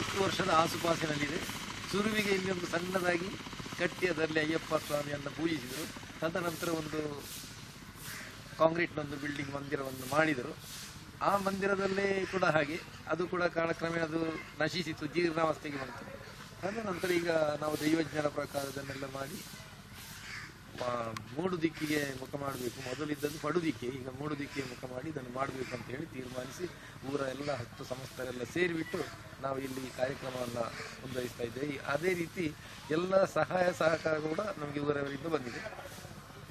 ಐವತ್ತು ವರ್ಷದ ಆಸುಪಾಸಿನಲ್ಲಿದೆ. ಸುರುವಿಗೆ ಇಲ್ಲಿ ಒಂದು ಸಣ್ಣದಾಗಿ ಕಟ್ಟಿ ಅದರಲ್ಲಿ ಅಯ್ಯಪ್ಪ ಸ್ವಾಮಿಯನ್ನು ಪೂಜಿಸಿದರು. ತದನಂತರ ಒಂದು ಕಾಂಕ್ರೀಟ್ನೊಂದು ಬಿಲ್ಡಿಂಗ್ ಮಂದಿರವನ್ನು ಮಾಡಿದರು. ಆ ಮಂದಿರದಲ್ಲೇ ಕೂಡ ಹಾಗೆ, ಅದು ಕೂಡ ಕಾಲಕ್ರಮೇಣ ಅದು ನಶಿಸಿತು ಜೀರ್ಣಾವಸ್ಥೆಗೆ ಬಂತು. ತದನಂತರ ಈಗ ನಾವು ದೈವಜ್ಞರ ಪ್ರಕಾರ ಅದನ್ನೆಲ್ಲ ಮಾಡಿ ಮೂಡು ದಿಕ್ಕಿಗೆ ಮುಖ ಮಾಡಬೇಕು. ಮೊದಲಿದ್ದದ್ದು ಪಡು ದಿಕ್ಕೆ ಈಗ ಮೂಡು ದಿಕ್ಕಿಗೆ ಮುಖ ಮಾಡಿ ಇದನ್ನು ಮಾಡಬೇಕು ಅಂತ ಹೇಳಿ ತೀರ್ಮಾನಿಸಿ ಊರ ಎಲ್ಲ ಹತ್ತು ಸಂಸ್ಥರೆಲ್ಲ ಸೇರಿಬಿಟ್ಟು ನಾವು ಇಲ್ಲಿ ಕಾರ್ಯಕ್ರಮವನ್ನು ಮುಂದುವರಿಸ್ತಾ ಇದ್ದೇವೆ. ಅದೇ ರೀತಿ ಎಲ್ಲ ಸಹಾಯ ಸಹಕಾರ ಕೂಡ ನಮಗೆ ಊರವರಿಂದ ಬಂದಿದೆ.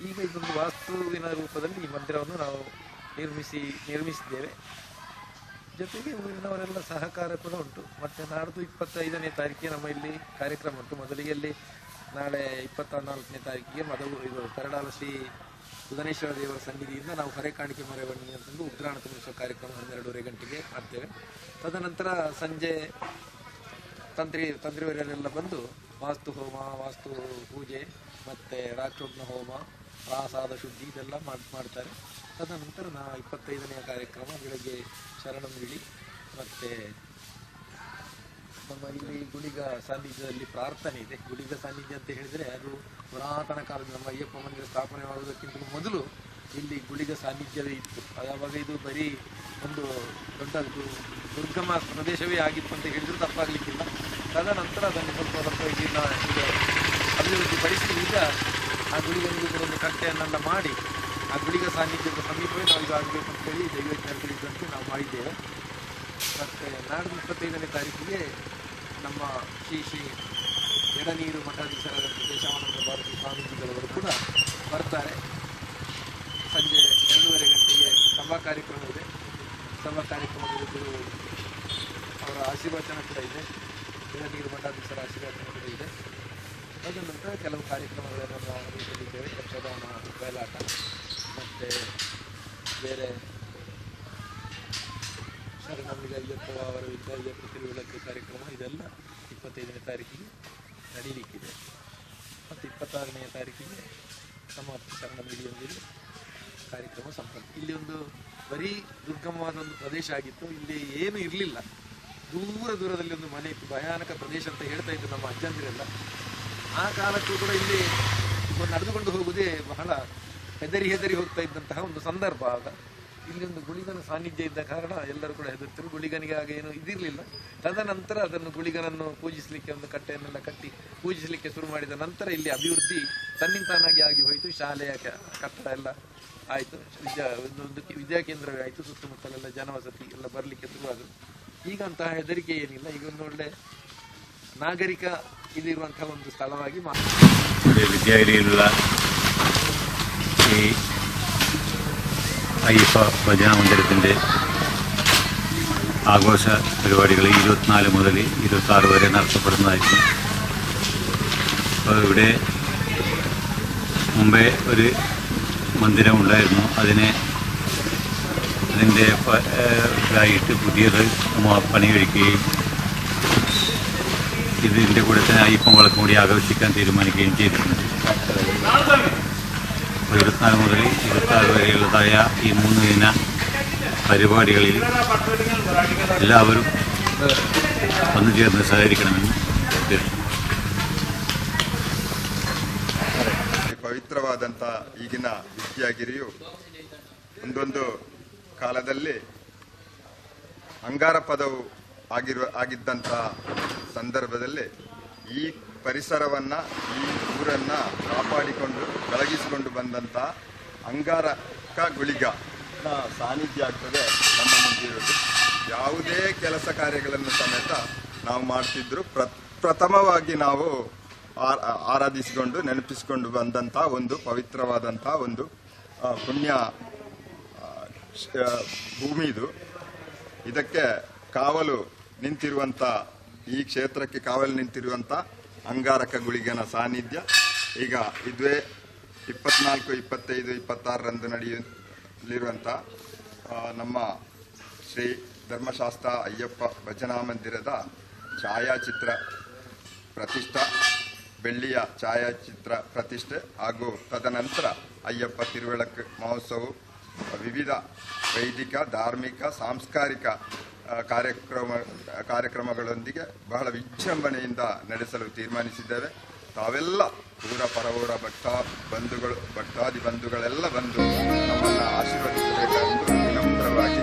ಈಗ ಇದೊಂದು ವಾಸ್ತುವಿನ ರೂಪದಲ್ಲಿ ಈ ಮಂದಿರವನ್ನು ನಾವು ನಿರ್ಮಿಸಿ, ನಿರ್ಮಿಸಿದ್ದೇವೆ. ಜೊತೆಗೆ ಊರಿನವರೆಲ್ಲ ಸಹಕಾರ ಕೂಡ ಉಂಟು. ಮತ್ತೆ ನಾಡ್ದು ಇಪ್ಪತ್ತೈದನೇ ತಾರೀಕಿಗೆ ನಮ್ಮ ಇಲ್ಲಿ ಕಾರ್ಯಕ್ರಮ ಉಂಟು. ಮೊದಲಿಗೆ ಅಲ್ಲಿ ನಾಳೆ ಇಪ್ಪತ್ತ ನಾಲ್ಕನೇ ತಾರೀಕಿಗೆ ಮದವು ಇದು ಕರಡಾಲ ಶ್ರೀ ಸುಧನೇಶ್ವರ ದೇವರ ಸನ್ನಿಧಿಯಿಂದ ನಾವು ಹೊರೆ ಕಾಣಿಕೆ ಮೆರವಣಿಗೆ ಅಂತಂದು ಉಗ್ರಾಣ ತುಂಬಿಸುವ ಕಾರ್ಯಕ್ರಮ ಹನ್ನೆರಡೂವರೆ ಗಂಟೆಗೆ ಮಾಡ್ತೇವೆ. ತದನಂತರ ಸಂಜೆ ತಂತ್ರಿ ತಂತ್ರಿವರೆಲ್ಲ ಬಂದು ವಾಸ್ತು ಹೋಮ, ವಾಸ್ತು ಪೂಜೆ, ಮತ್ತು ರಾಕ್ಷೋಗ್ನ ಹೋಮ, ಪ್ರಾಸಾದ ಶುದ್ಧಿ ಇದೆಲ್ಲ ಮಾಡ್ ಮಾಡ್ತಾರೆ. ತದನಂತರ ನಾ ಇಪ್ಪತ್ತೈದನೆಯ ಕಾರ್ಯಕ್ರಮ ಬೆಳಗ್ಗೆ ಶರಣಂಗಿಳಿ ಮತ್ತೆ ನಮ್ಮ ಇಲ್ಲಿ ಗುಳಿಗ ಸಾನ್ನಿಧ್ಯದಲ್ಲಿ ಪ್ರಾರ್ಥನೆ ಇದೆ. ಗುಳಿಗ ಸಾನ್ನಿಧ್ಯ ಅಂತ ಹೇಳಿದ್ರೆ ಅದು ಪುರಾತನ ಕಾಲದ ನಮ್ಮ ಅಯ್ಯಪ್ಪ ಮಂದಿರ ಸ್ಥಾಪನೆ ಮಾಡುವುದಕ್ಕಿಂತ ಮೊದಲು ಇಲ್ಲಿ ಗುಳಿಗ ಸಾನ್ನಿಧ್ಯವೇ ಇತ್ತು. ಆವಾಗ ಇದು ಬರೀ ಒಂದು ದೊಡ್ಡ ದುರ್ಗಮ ಪ್ರದೇಶವೇ ಆಗಿತ್ತು ಅಂತ ಹೇಳಿದ್ರು ತಪ್ಪಾಗ್ಲಿಕ್ಕಿಲ್ಲ. ತದನಂತರ ಅದನ್ನು ಸ್ವಲ್ಪ ಸ್ವಲ್ಪ ಇದನ್ನ ಅಭಿವೃದ್ಧಿ ಅಭಿವೃದ್ಧಿಪಡಿಸಿ ಈಗ ಆ ಗುಳಿಗನಿಗೂ ಕೂಡ ಒಂದು ಕಟ್ಟೆಯನ್ನೆಲ್ಲ ಮಾಡಿ ಆ ಗುಳಿಗ ಸಾನ್ನಿಧ್ಯದ ಸಮೀಪವೇ ನಾವು ಇದು ಆಗಬೇಕು ಅಂತೇಳಿ ದೈವಜ್ಞರು ತಿಳಿದಂತೆ ನಾವು ಮಾಡಿದ್ದೇವೆ. ಮತ್ತು ನಾಡಿನ ಇಪ್ಪತ್ತೈದನೇ ತಾರೀಕಿಗೆ ನಮ್ಮ ಶ್ರೀ ಶ್ರೀ ಎಡನೀರು ಮಠಾಧೀಶರಾದ ಕೇಶವಾನಂದ ಭಾರತಿ ಸ್ವಾಮೀಜಿಗಳವರು ಕೂಡ ಬರ್ತಾರೆ. ಸಂಜೆ ಎರಡೂವರೆ ಗಂಟೆಗೆ ಸಭಾ ಕಾರ್ಯಕ್ರಮ ಇದೆ. ಸಭಾ ಕಾರ್ಯಕ್ರಮದ ಅವರ ಆಶೀರ್ವಚನ ಕೂಡ ಇದೆ. ತಿರುವಿಳಕ್ಕೆ ಕಾರ್ಯಕ್ರಮ, ಇದೆಲ್ಲ ಇಪ್ಪತ್ತೈದನೇ ತಾರೀಕಿಗೆ ನಡೀಲಿಕ್ಕಿದೆ. ಮತ್ತು ಇಪ್ಪತ್ತಾರನೆಯ ತಾರೀಕಿಗೆ ಸಮಾಪ್ತಿ ಶರಣಮಿಡಿಯೊಂದಿಗೆ ಕಾರ್ಯಕ್ರಮ ಸಂಪನ್ನ. ಇಲ್ಲಿ ಒಂದು ಬರೀ ದುರ್ಗಮವಾದ ಒಂದು ಪ್ರದೇಶ ಆಗಿತ್ತು. ಇಲ್ಲಿ ಏನು ಇರಲಿಲ್ಲ. ದೂರ ದೂರದಲ್ಲಿ ಒಂದು ಮನೆ ಇತ್ತು. ಭಯಾನಕ ಪ್ರದೇಶ ಅಂತ ಹೇಳ್ತಾ ಇದ್ರು ನಮ್ಮ ಅಜ್ಜಂದಿರೆಲ್ಲ. ಆ ಕಾಲಕ್ಕೂ ಕೂಡ ಇಲ್ಲಿ ನಡೆದುಕೊಂಡು ಹೋಗುವುದೇ ಬಹಳ ಹೆದರಿ ಹೆದರಿ ಹೋಗ್ತಾ ಇದ್ದಂತಹ ಒಂದು ಸಂದರ್ಭ ಆಗ ಇಲ್ಲಿ ಒಂದು ಗುಳಿಗನ ಸಾನ್ನಿಧ್ಯ ಇದ್ದ ಕಾರಣ ಎಲ್ಲರೂ ಕೂಡ ಹೆದರ್ತಿರು ಗುಳಿಗನಿಗೆ ಆಗ ಏನು ಇದಿರಲಿಲ್ಲ. ತದನಂತರ ಅದನ್ನು ಗುಳಿಗನನ್ನು ಪೂಜಿಸಲಿಕ್ಕೆ ಒಂದು ಕಟ್ಟೆಯನ್ನೆಲ್ಲ ಕಟ್ಟಿ ಪೂಜಿಸಲಿಕ್ಕೆ ಶುರು ಮಾಡಿದ ನಂತರ ಇಲ್ಲಿ ಅಭಿವೃದ್ಧಿ ತನ್ನಿಂತಾನಾಗಿ ಆಗಿ ಹೋಯಿತು. ಶಾಲೆಯ ಕಟ್ಟಡ ಎಲ್ಲ ಆಯಿತು. ವಿದ್ಯಾ, ಒಂದು ವಿದ್ಯಾಕೇಂದ್ರವೇ ಆಯಿತು. ಸುತ್ತಮುತ್ತಲೆಲ್ಲ ಜನವಸತಿ ಎಲ್ಲ ಬರಲಿಕ್ಕೆ ಶುರುವಾದರು. ಈಗ ಅಂತಹ ಹೆದರಿಕೆ ಏನಿಲ್ಲ. ಈಗ ಒಂದು ಒಳ್ಳೆ ನಾಗರಿಕ ಇದಿರುವಂತಹ ಒಂದು ಸ್ಥಳವಾಗಿ ವಿದ್ಯಾ ಇಲ್ಲ ಈ അയ്യപ്പ ഭജന മന്ദിരത്തിന്റെ ആഘോഷ പരിപാടികൾ ഇരുപത്തിനാല് മുതൽ ഇരുപത്തി ആറ് വരെ നടത്തപ്പെടുന്നതായിരിക്കും അപ്പോൾ ഇവിടെ മുമ്പേ ഒരു മന്ദിരം ഉണ്ടായിരുന്നു. അതിനെ അതിന്റെ ഇതായിട്ട് പുതിയത് പണി കഴിക്കുകയും ഇതിന്റെ കൂടെ തന്നെ അയ്യപ്പം വിളക്കും കൂടി ആഘോഷിക്കാൻ തീരുമാനിക്കുകയും ചെയ്തിട്ടുണ്ട്. അപ്പോൾ ഇരുപത്തിനാല് മുതൽ ഇരുപത്താറ് വരെയുള്ളതായ ഈ മൂന്ന് ദിന പരിപാടികളിൽ എല്ലാവരും വന്നു ചേർന്ന് സഹകരിക്കണമെന്ന് അഭ്യർത്ഥിക്കുന്നു ಈ ಪವಿತ್ರವಾದಂಥ ಈಗಿನ ವಿದ್ಯಾಗಿರಿಯು ಒಂದೊಂದು ಕಾಲದಲ್ಲಿ ಅಂಗಾರ ಪದವು ಆಗಿರುವ ಆಗಿದ್ದಂಥ ಸಂದರ್ಭದಲ್ಲಿ ಈ ಪರಿಸರವನ್ನ ಈ ಊರನ್ನು ಕಾಪಾಡಿಕೊಂಡು, ಬೆಳಗಿಸಿಕೊಂಡು ಬಂದಂಥ ಅಂಗಾರಕ ಗುಳಿಗ ಸಾನ್ನಿಧ್ಯ ಆಗ್ತದೆ ನಮ್ಮ ಮುಂದಿರೋದು. ಯಾವುದೇ ಕೆಲಸ ಕಾರ್ಯಗಳನ್ನು ಸಮೇತ ನಾವು ಮಾಡ್ತಿದ್ರು. ಪ್ರ, ಪ್ರಥಮವಾಗಿ ನಾವು ಆರಾಧಿಸಿಕೊಂಡು, ನೆನಪಿಸಿಕೊಂಡು ಬಂದಂಥ ಒಂದು ಪವಿತ್ರವಾದಂಥ ಒಂದು ಪುಣ್ಯ ಭೂಮಿ ಇದು. ಇದಕ್ಕೆ ಕಾವಲು ನಿಂತಿರುವಂಥ ಈ ಕ್ಷೇತ್ರಕ್ಕೆ ಕಾವಲು ನಿಂತಿರುವಂಥ ಅಂಗಾರಕ ಗುಳಿಗನ ಸಾನ್ನಿಧ್ಯ. ಈಗ ಇದುವೇ ಇಪ್ಪತ್ನಾಲ್ಕು, ಇಪ್ಪತ್ತೈದು, ಇಪ್ಪತ್ತಾರರಂದು ನಡೆಯಲಿರುವಂಥ ನಮ್ಮ ಶ್ರೀ ಧರ್ಮಶಾಸ್ತ್ರ ಅಯ್ಯಪ್ಪ ಭಜನಾ ಮಂದಿರದ ಛಾಯಾಚಿತ್ರ ಪ್ರತಿಷ್ಠಾ, ಬೆಳ್ಳಿಯ ಛಾಯಾಚಿತ್ರ ಪ್ರತಿಷ್ಠೆ ಹಾಗೂ ತದನಂತರ ಅಯ್ಯಪ್ಪ ತಿರುವಳಕ್ಕೆ ಮಹೋತ್ಸವ ವಿವಿಧ ವೈದಿಕ, ಧಾರ್ಮಿಕ, ಸಾಂಸ್ಕಾರಿಕ ಕಾರ್ಯಕ್ರಮ ಕಾರ್ಯಕ್ರಮಗಳೊಂದಿಗೆ ಬಹಳ ವಿಜೃಂಭಣೆಯಿಂದ ನಡೆಸಲು ತೀರ್ಮಾನಿಸಿದ್ದೇವೆ. ತಾವೆಲ್ಲ ಊರ ಪರವೂರ ಭಟ್ಟ ಬಂಧುಗಳು ಭಟ್ಟಾದಿ ಬಂಧುಗಳೆಲ್ಲ ಬಂದು ನಮ್ಮನ್ನು ಆಶೀರ್ವದಿಸಬೇಕೆಂದು ವಿನಮ್ರವಾಗಿ